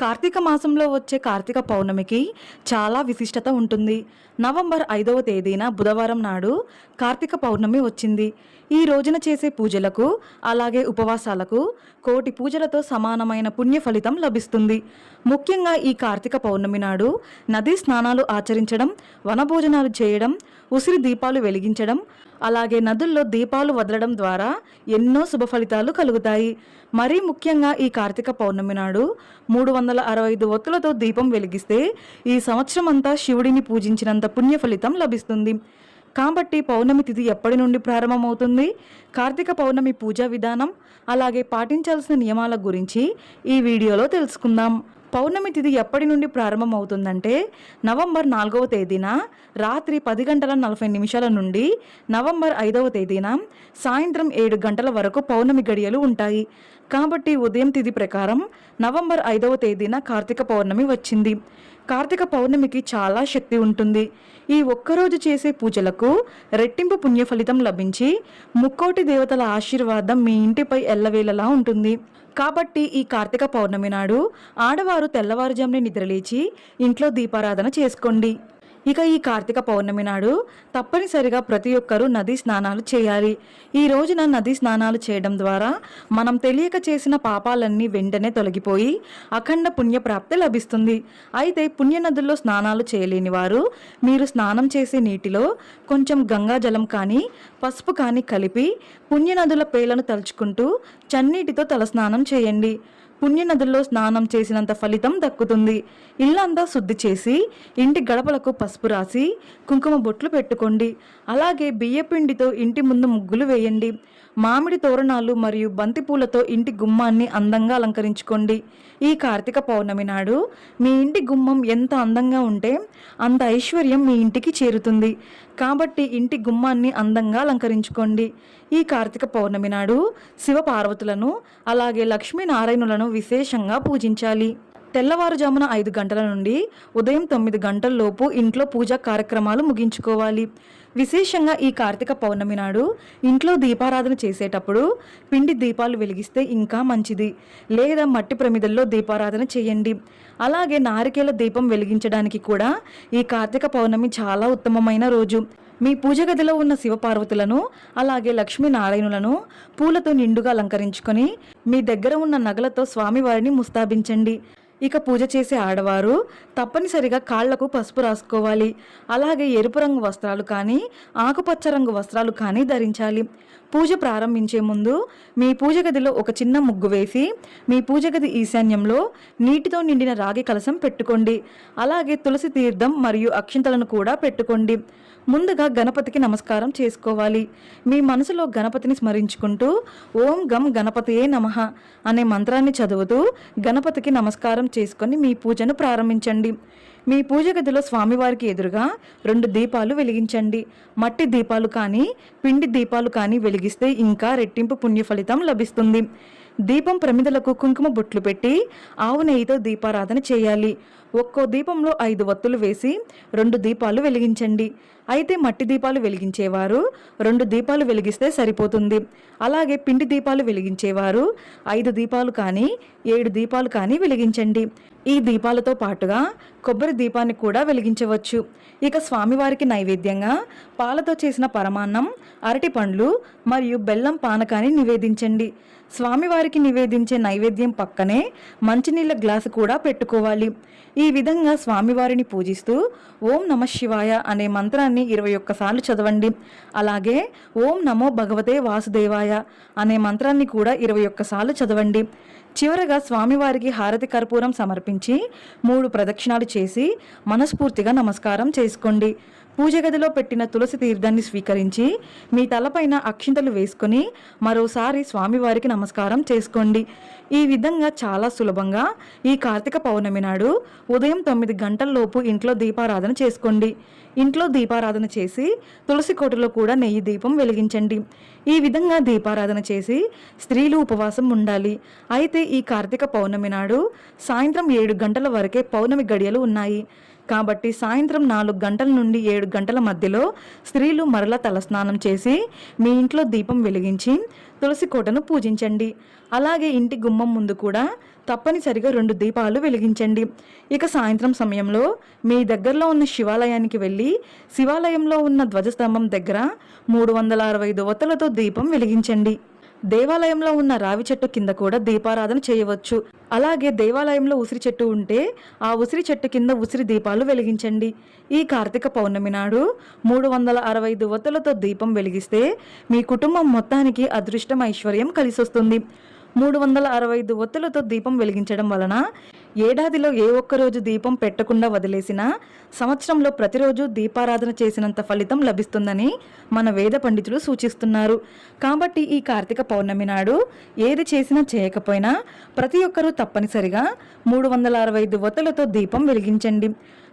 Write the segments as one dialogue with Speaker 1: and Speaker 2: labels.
Speaker 1: కార్తీక మాసంలో వచ్చే కార్తీక పౌర్ణమికి చాలా విశిష్టత ఉంటుంది. నవంబర్ ఐదవ తేదీన బుధవారం నాడు కార్తీక పౌర్ణమి వచ్చింది. ఈ రోజున చేసే పూజలకు అలాగే ఉపవాసాలకు కోటి పూజలతో సమానమైన పుణ్య ఫలితం లభిస్తుంది. ముఖ్యంగా ఈ కార్తీక పౌర్ణమి నాడు నదీ స్నానాలు ఆచరించడం వనభోజనాలు చేయడం ఉసిరి దీపాలు వెలిగించడం అలాగే నదుల్లో దీపాలు వదలడం ద్వారా ఎన్నో శుభ ఫలితాలు కలుగుతాయి. మరీ ముఖ్యంగా ఈ కార్తీక పౌర్ణమి నాడు మూడు వందల అరవై ఐదు ఒత్తులతో దీపం వెలిగిస్తే ఈ సంవత్సరం అంతా శివుడిని పూజించినంత పుణ్య ఫలితం లభిస్తుంది. కాబట్టి పౌర్ణమి తిథి ఎప్పటి నుండి ప్రారంభమవుతుంది? కార్తీక పౌర్ణమి పూజా విధానం అలాగే పాటించాల్సిన నియమాల గురించి ఈ వీడియోలో తెలుసుకుందాం. పౌర్ణమి తిథి ఎప్పటి నుండి ప్రారంభమవుతుందంటే నవంబర్ నాలుగవ తేదీన రాత్రి పది గంటల నలభై నిమిషాల నుండి నవంబర్ ఐదవ తేదీన సాయంత్రం ఏడు గంటల వరకు పౌర్ణమి గడియలు ఉంటాయి. కాబట్టి ఉదయం తిథి ప్రకారం నవంబర్ ఐదవ తేదీన కార్తీక పౌర్ణమి వచ్చింది. కార్తీక పౌర్ణమికి చాలా శక్తి ఉంటుంది. ఈ ఒక్కరోజు చేసే పూజలకు రెట్టింపు పుణ్య ఫలితం లభించి ముక్కోటి దేవతల ఆశీర్వాదం మీ ఇంటిపై ఎల్లవేళలా ఉంటుంది. కాబట్టి ఈ కార్తీక పౌర్ణమి నాడు ఆడవారు తెల్లవారుజామునే నిద్రలేచి ఇంట్లో దీపారాధన చేసుకోండి. ఇక ఈ కార్తీక పౌర్ణమి నాడు తప్పనిసరిగా ప్రతి ఒక్కరూ నదీ స్నానాలు చేయాలి. ఈ రోజున నదీ స్నానాలు చేయడం ద్వారా మనం తెలియక చేసిన పాపాలన్నీ వెంటనే తొలగిపోయి అఖండ పుణ్యప్రాప్తి లభిస్తుంది. అయితే పుణ్య నదుల్లో స్నానాలు చేయలేని వారు మీరు స్నానం చేసే నీటిలో కొంచెం గంగా జలం కానీ పసుపు కానీ కలిపి పుణ్యనదుల పేర్లను తలుచుకుంటూ చన్నీటితో తలస్నానం చేయండి. పుణ్యనదుల్లో స్నానం చేసినంత ఫలితం దక్కుతుంది. ఇల్లంతా శుద్ధి చేసి ఇంటి గడపలకు పసుపు రాసి కుంకుమ బొట్లు పెట్టుకోండి. అలాగే బియ్యపిండితో ఇంటి ముందు ముగ్గులు వేయండి. మామిడి తోరణాలు మరియు బంతిపూలతో ఇంటి గుమ్మాన్ని అందంగా అలంకరించుకోండి. ఈ కార్తీక పౌర్ణమి నాడు మీ ఇంటి గుమ్మం ఎంత అందంగా ఉంటే అంత ఐశ్వర్యం మీ ఇంటికి చేరుతుంది. కాబట్టి ఇంటి గుమ్మాన్ని అందంగా అలంకరించుకోండి. ఈ కార్తీక పౌర్ణమి నాడు శివపార్వతులను అలాగే లక్ష్మీనారాయణులను విశేషంగా పూజించాలి. తెల్లవారుజామున ఐదు గంటల నుండి ఉదయం తొమ్మిది గంటల లోపు ఇంట్లో పూజా కార్యక్రమాలు ముగించుకోవాలి. విశేషంగా ఈ కార్తీక పౌర్ణమి నాడు ఇంట్లో దీపారాధన చేసేటప్పుడు పిండి దీపాలు వెలిగిస్తే ఇంకా మంచిది. లేదా మట్టి ప్రమిదల్లో దీపారాధన చేయండి. అలాగే నారికేల దీపం వెలిగించడానికి కూడా ఈ కార్తీక పౌర్ణమి చాలా ఉత్తమమైన రోజు. మీ పూజ గదిలో ఉన్న శివపార్వతులను అలాగే లక్ష్మీనారాయణులను పూలతో నిండుగా అలంకరించుకొని మీ దగ్గర ఉన్న నగలతో స్వామివారిని ముస్తాబించండి. ఇక పూజ చేసే ఆడవారు తప్పనిసరిగా కాళ్ళకు పసుపు రాసుకోవాలి. అలాగే ఎరుపు రంగు వస్త్రాలు కానీ ఆకుపచ్చ రంగు వస్త్రాలు కానీ ధరించాలి. పూజ ప్రారంభించే ముందు మీ పూజ గదిలో ఒక చిన్న ముగ్గు వేసి మీ పూజ గది ఈశాన్యంలో నీటితో నిండిన రాగి కలశం పెట్టుకోండి. అలాగే తులసి తీర్థం మరియు అక్షింతలను కూడా పెట్టుకోండి. ముందుగా గణపతికి నమస్కారం చేసుకోవాలి. మీ మనసులో గణపతిని స్మరించుకుంటూ ఓం గం గణపతియే నమః అనే మంత్రాన్ని చదువుతూ గణపతికి నమస్కారం చేసుకొని మీ పూజను ప్రారంభించండి. మీ పూజ గదిలో స్వామివారికి ఎదురుగా రెండు దీపాలు వెలిగించండి. మట్టి దీపాలు కానీ పిండి దీపాలు కానీ వెలిగిస్తే ఇంకా రెట్టింపు పుణ్య ఫలితం లభిస్తుంది. దీపం ప్రమిదలకు కుంకుమ బొట్లు పెట్టి ఆవు నెయ్యితో దీపారాధన చేయాలి. ఒక్కో దీపంలో ఐదు వత్తులు వేసి రెండు దీపాలు వెలిగించండి. అయితే మట్టి దీపాలు వెలిగించేవారు. రెండు దీపాలు వెలిగిస్తే సరిపోతుంది. అలాగే పిండి దీపాలు వెలిగించేవారు. ఐదు దీపాలు కానీ ఏడు దీపాలు కానీ వెలిగించండి. ఈ దీపాలతో పాటుగా కొబ్బరి దీపాన్ని కూడా వెలిగించవచ్చు. ఇక స్వామివారికి నైవేద్యంగా పాలతో చేసిన పరమాన్నం అరటి పండ్లు మరియు బెల్లం పానకాన్ని నివేదించండి. స్వామివారికి నివేదించే నైవేద్యం పక్కనే మంచినీళ్ళ గ్లాసు కూడా పెట్టుకోవాలి. ఈ విధంగా స్వామివారిని పూజిస్తూ ఓం నమ శివాయ అనే మంత్రాన్ని ఇరవై ఒక్కసార్లు చదవండి. అలాగే ఓం నమో భగవతే వాసుదేవాయ అనే మంత్రాన్ని కూడా ఇరవై ఒక్కసార్లు చదవండి. చివరగా స్వామివారికి హారతి కర్పూరం సమర్పించి మూడు ప్రదక్షిణాలు చేసి మనస్ఫూర్తిగా నమస్కారం చేసుకోండి. పూజ గదిలో పెట్టిన తులసి తీర్థాన్ని స్వీకరించి మీ తలపైన అక్షింతలు వేసుకొని మరోసారి స్వామివారికి నమస్కారం చేసుకోండి. ఈ విధంగా చాలా సులభంగా ఈ కార్తీక పౌర్ణమి నాడు ఉదయం తొమ్మిది గంటల్లోపు ఇంట్లో దీపారాధన చేసుకోండి. ఇంట్లో దీపారాధన చేసి తులసి కోటలో కూడా నెయ్యి దీపం వెలిగించండి. ఈ విధంగా దీపారాధన చేసి స్త్రీలు ఉపవాసం ఉండాలి. అయితే ఈ కార్తీక పౌర్ణమి నాడు సాయంత్రం ఏడు గంటల వరకే పౌర్ణమి గడియలు ఉన్నాయి. కాబట్టి సాయంత్రం నాలుగు గంటల నుండి ఏడు గంటల మధ్యలో స్త్రీలు మరల తలస్నానం చేసి మీ ఇంట్లో దీపం వెలిగించి తులసి కోటను పూజించండి. అలాగే ఇంటి గుమ్మం ముందు కూడా తప్పనిసరిగా రెండు దీపాలు వెలిగించండి. ఇక సాయంత్రం సమయంలో మీ దగ్గరలో ఉన్న శివాలయానికి వెళ్ళి శివాలయంలో ఉన్న ధ్వజస్తంభం దగ్గర మూడు వందల అరవై ఐదు దీపం వెలిగించండి. దేవాలయంలో ఉన్న రావి చెట్టు కింద కూడా దీపారాధన చేయవచ్చు. అలాగే దేవాలయంలో ఉసిరి చెట్టు ఉంటే ఆ ఉసిరి చెట్టు కింద ఉసిరి దీపాలు వెలిగించండి. ఈ కార్తీక పౌర్ణమి నాడు మూడు వందల అరవై ఐదు దీపం వెలిగిస్తే మీ కుటుంబం మొత్తానికి అదృష్టం ఐశ్వర్యం కలిసొస్తుంది. మూడు వందల అరవై ఐదు ఒత్తులతో దీపం వెలిగించడం వలన ఏడాదిలో ఏ ఒక్క రోజు దీపం పెట్టకుండా వదిలేసినా సంవత్సరంలో ప్రతిరోజు దీపారాధన చేసినంత ఫలితం లభిస్తుందని మన వేద పండితులు సూచిస్తున్నారు. కాబట్టి ఈ కార్తీక పౌర్ణమి నాడు ఏది చేసినా చేయకపోయినా ప్రతి ఒక్కరూ తప్పనిసరిగా మూడు వందల అరవై ఐదు ఒత్తులతో దీపం వెలిగించండి.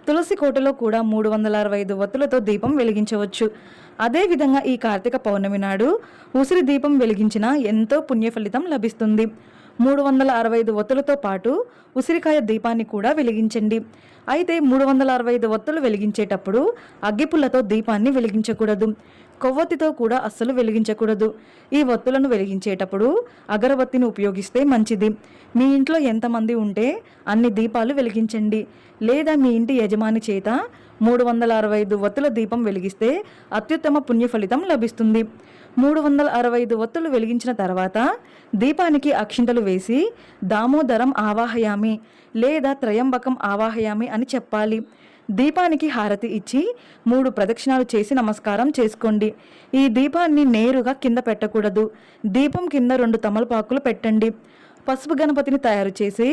Speaker 1: తులసి కోటలో కూడా మూడు వందల అరవై ఐదు వత్తులతో దీపం వెలిగించవచ్చు. అదేవిధంగా ఈ కార్తీక పౌర్ణమి నాడు ఉసిరి దీపం వెలిగించిన ఎంతో పుణ్య ఫలితం లభిస్తుంది. మూడు వందల అరవై ఐదు వత్తులతో పాటు ఉసిరికాయ దీపాన్ని కూడా వెలిగించండి. అయితే మూడు వందల అరవై ఐదు వత్తులు వెలిగించేటప్పుడు అగ్గిపుల్లతో దీపాన్ని వెలిగించకూడదు. కొవ్వొత్తితో కూడా అస్సలు వెలిగించకూడదు. ఈ ఒత్తులను వెలిగించేటప్పుడు అగరబత్తిని ఉపయోగిస్తే మంచిది. మీ ఇంట్లో ఎంతమంది ఉంటే అన్ని దీపాలు వెలిగించండి. లేదా మీ ఇంటి యజమాని చేత మూడు వందల అరవై ఐదు ఒత్తుల దీపం వెలిగిస్తే అత్యుత్తమ పుణ్య ఫలితం లభిస్తుంది. మూడు వందల అరవై ఐదు ఒత్తులు వెలిగించిన తర్వాత దీపానికి అక్షింతలు వేసి దామోదరం ఆవాహయామి లేదా త్రయంబకం ఆవాహయామి అని చెప్పాలి. దీపానికి హారతి ఇచ్చి మూడు ప్రదక్షిణాలు చేసి నమస్కారం చేసుకోండి. ఈ దీపాన్ని నేరుగా కింద పెట్టకూడదు. దీపం కింద రెండు తమలపాకులు పెట్టండి. పసుపు గణపతిని తయారు చేసి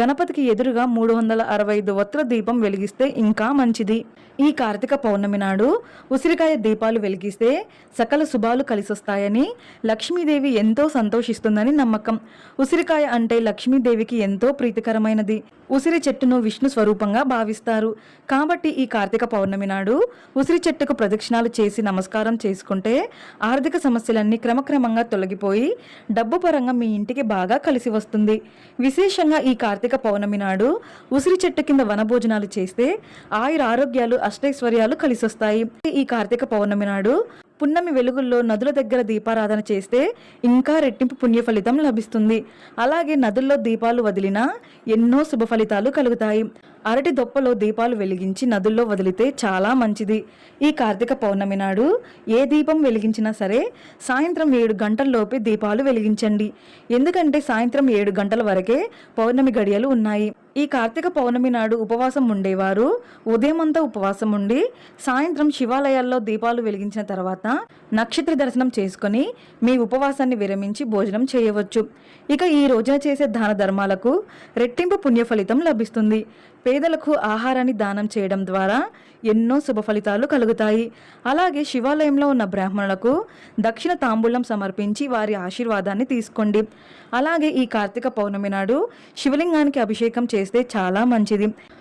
Speaker 1: గణపతికి ఎదురుగా మూడు వందల అరవై ఐదు ఒత్తుల దీపం వెలిగిస్తే ఇంకా మంచిది. ఈ కార్తీక పౌర్ణమి నాడు ఉసిరికాయ దీపాలు వెలిగిస్తే సకల శుభాలు కలిసొస్తాయని లక్ష్మీదేవి ఎంతో సంతోషిస్తుందని నమ్మకం. ఉసిరికాయ అంటే లక్ష్మీదేవికి ఎంతో ప్రీతికరమైనది. ఉసిరి చెట్టును విష్ణు స్వరూపంగా భావిస్తారు. కాబట్టి ఈ కార్తీక పౌర్ణమి నాడు ఉసిరి చెట్టుకు ప్రదక్షిణాలు చేసి నమస్కారం చేసుకుంటే ఆర్థిక సమస్యలన్నీ క్రమక్రమంగా తొలగిపోయి డబ్బు పరంగా మీ ఇంటికి బాగా కలిసి వస్తుంది. విశేషంగా ఈ కార్తీక పౌర్ణమి నాడు ఉసిరి చెట్టు కింద వనభోజనాలు చేస్తే ఆయుర ఆరోగ్యాలు అష్టైశ్వర్యాలు కలిసొస్తాయి. ఈ కార్తీక పౌర్ణమి నాడు పున్నమి వెలుగుల్లో నదుల దగ్గర దీపారాధన చేస్తే ఇంకా రెట్టింపు పుణ్య ఫలితం లభిస్తుంది. అలాగే నదుల్లో దీపాలు వదిలినా ఎన్నో శుభ ఫలితాలు కలుగుతాయి. అరటి దొప్పలో దీపాలు వెలిగించి నదుల్లో వదిలితే చాలా మంచిది. ఈ కార్తీక పౌర్ణమి నాడు ఏ దీపం వెలిగించినా సరే సాయంత్రం ఏడు గంటల్లోపే దీపాలు వెలిగించండి. ఎందుకంటే సాయంత్రం ఏడు గంటల వరకే పౌర్ణమి గడియలు ఉన్నాయి. ఈ కార్తీక పౌర్ణమి నాడు ఉపవాసం ఉండేవారు. ఉదయమంతా ఉపవాసం ఉండి సాయంత్రం శివాలయాల్లో దీపాలు వెలిగించిన తర్వాత నక్షత్ర దర్శనం చేసుకొని మీ ఉపవాసాన్ని విరమించి భోజనం చేయవచ్చు. ఇక ఈ రోజున చేసే దాన ధర్మాలకు రెట్టింపు పుణ్య ఫలితం లభిస్తుంది. పేదలకు ఆహారాన్ని దానం చేయడం ద్వారా ఎన్నో శుభ ఫలితాలు కలుగుతాయి. అలాగే శివాలయంలో ఉన్న బ్రాహ్మణులకు దక్షిణ తాంబూలం సమర్పించి వారి ఆశీర్వాదాన్ని తీసుకోండి. అలాగే ఈ కార్తీక పౌర్ణమి నాడు శివలింగానికి అభిషేకం చేస్తే చాలా మంచిది.